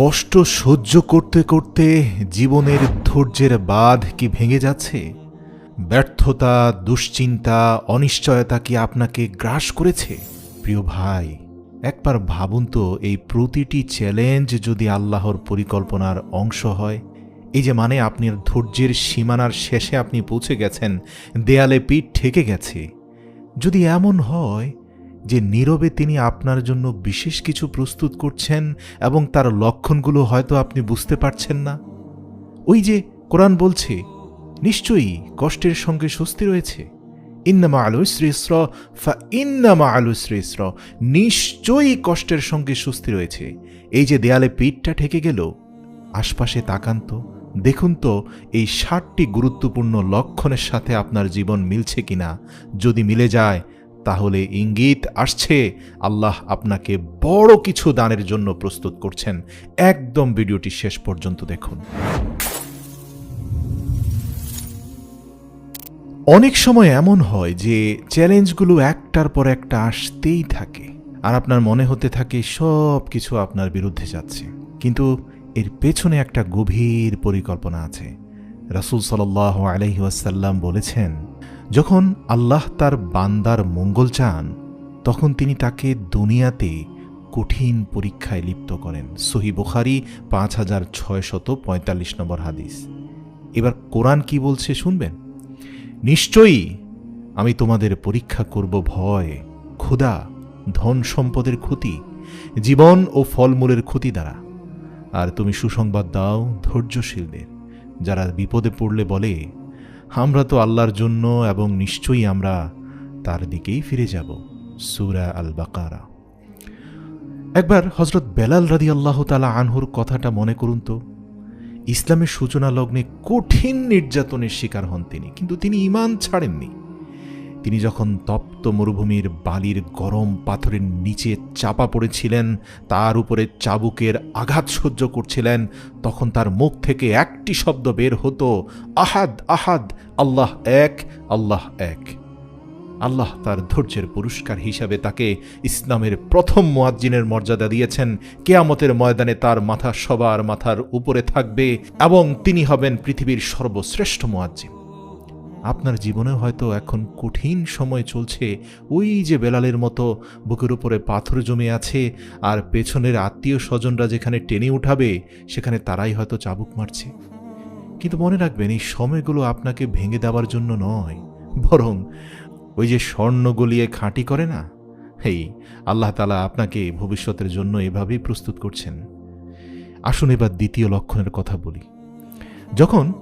কষ্ট সহ্য করতে করতে জীবনের ধৈর্যের বাঁধ কি ভেঙে যাচ্ছে? ব্যর্থতা, দুশ্চিন্তা, অনিশ্চয়তা কি আপনাকে গ্রাস করেছে? প্রিয় ভাই, একবার ভাবুন তো, এই প্রতিটি চ্যালেঞ্জ যদি আল্লাহর পরিকল্পনার অংশ হয়, এই যে মানে আপনার ধৈর্যের সীমানার শেষে আপনি পৌঁছে গেছেন, দেয়ালে পিঠ ঠেকে গেছে। যদি এমন হয় যে নীরবে তিনি আপনার জন্য বিশেষ কিছু প্রস্তুত করছেন এবং তার লক্ষণগুলো হয়তো আপনি বুঝতে পারছেন না। ওই যে কোরআন বলছে, নিশ্চয়ই কষ্টের সঙ্গে স্বস্তি রয়েছে। ইন্নামা আলু শ্রেষ্র ফা ইন্নামা আলু শ্রেষ্র নিশ্চয়ই কষ্টের সঙ্গে স্বস্তি রয়েছে। এই যে দেয়ালে পিঠটা ঠেকে গেল, আশপাশে তাকান তো, দেখুন তো এই ষাটটি গুরুত্বপূর্ণ লক্ষণের সাথে আপনার জীবন মিলছে কিনা। যদি মিলে যায় তাহলে ইঙ্গিত আসছে, আল্লাহ আপনাকে বড় কিছু দানের জন্য প্রস্তুত করছেন। একদম ভিডিওটি শেষ পর্যন্ত দেখুন। অনেক সময় এমন হয় যে চ্যালেঞ্জগুলো একটার পর একটা আসতেই থাকে, আর আপনার মনে হতে থাকে সব কিছু আপনার বিরুদ্ধে যাচ্ছে। কিন্তু এর পেছনে একটা গভীর পরিকল্পনা আছে। রাসুল সাল আলহি ওয়াসাল্লাম বলেছেন যখন আল্লাহ তার বান্দার মঙ্গল চান, তখন তিনি তাকে দুনিয়াতে কঠিন পরীক্ষায় লিপ্ত করেন। সহি বুখারি পাঁচ হাজার ছয়শত পঁয়তাল্লিশ নম্বর হাদিস। এবার কোরআন কি বলছে শুনবেন? নিশ্চয়ই আমি তোমাদের পরীক্ষা করব ভয়, ক্ষুধা, ধন সম্পদের ক্ষতি, জীবন ও ফলমূলের ক্ষতি দ্বারা। আর তুমি সুসংবাদ দাও ধৈর্যশীলদের, যারা বিপদে পড়লে বলে আমরা তো আল্লাহর জন্য এবং নিশ্চয়ই আমরা তার দিকেই ফিরে যাব। সুরা আল বাকারা একবার হজরত বেলাল রাদি আল্লাহ তালা আনহুর কথাটা মনে করুন তো। ইসলামের সূচনা লগ্নে কঠিন নির্যাতনের শিকার হন তিনি, কিন্তু তিনি ইমান ছাড়েননি। তিনি যখন তপ্ত মরুভূমির বালির গরম পাথরের নিচে চাপা পড়েছিলেন, তার উপরে চাবুকের আঘাত সহ্য করছিলেন, তখন তার মুখ থেকে একটি শব্দ বের হতো, আহাদ আহাদ, আল্লাহ এক আল্লাহ এক। আল্লাহ তার ধৈর্যের পুরস্কার হিসাবে তাকে ইসলামের প্রথম মোয়াজ্জিনের মর্যাদা দিয়েছেন। কেয়ামতের ময়দানে তার মাথা সবার মাথার উপরে থাকবে এবং তিনি হবেন পৃথিবীর সর্বশ্রেষ্ঠ মোয়াজ্জিন। আপনার জীবনে হয়তো এখন কঠিন সময় চলছে। ওই যে বেলালের মতো, বুকের উপরে পাথর জমে আছে আর পেছনের আত্মীয় স্বজনরা যেখানে টেনে উঠাবে, সেখানে তারাই হয়তো চাবুক মারছে। কিন্তু মনে রাখবেন, এই সময়গুলো আপনাকে ভেঙে দেওয়ার জন্য নয়। বরং ওই যে স্বর্ণ গলিয়ে খাঁটি করে না? এই আল্লাহ তালা আপনাকে ভবিষ্যতের জন্য এভাবেই প্রস্তুত করছেন। আসুন এবার দ্বিতীয় লক্ষণের কথা বলি। যখন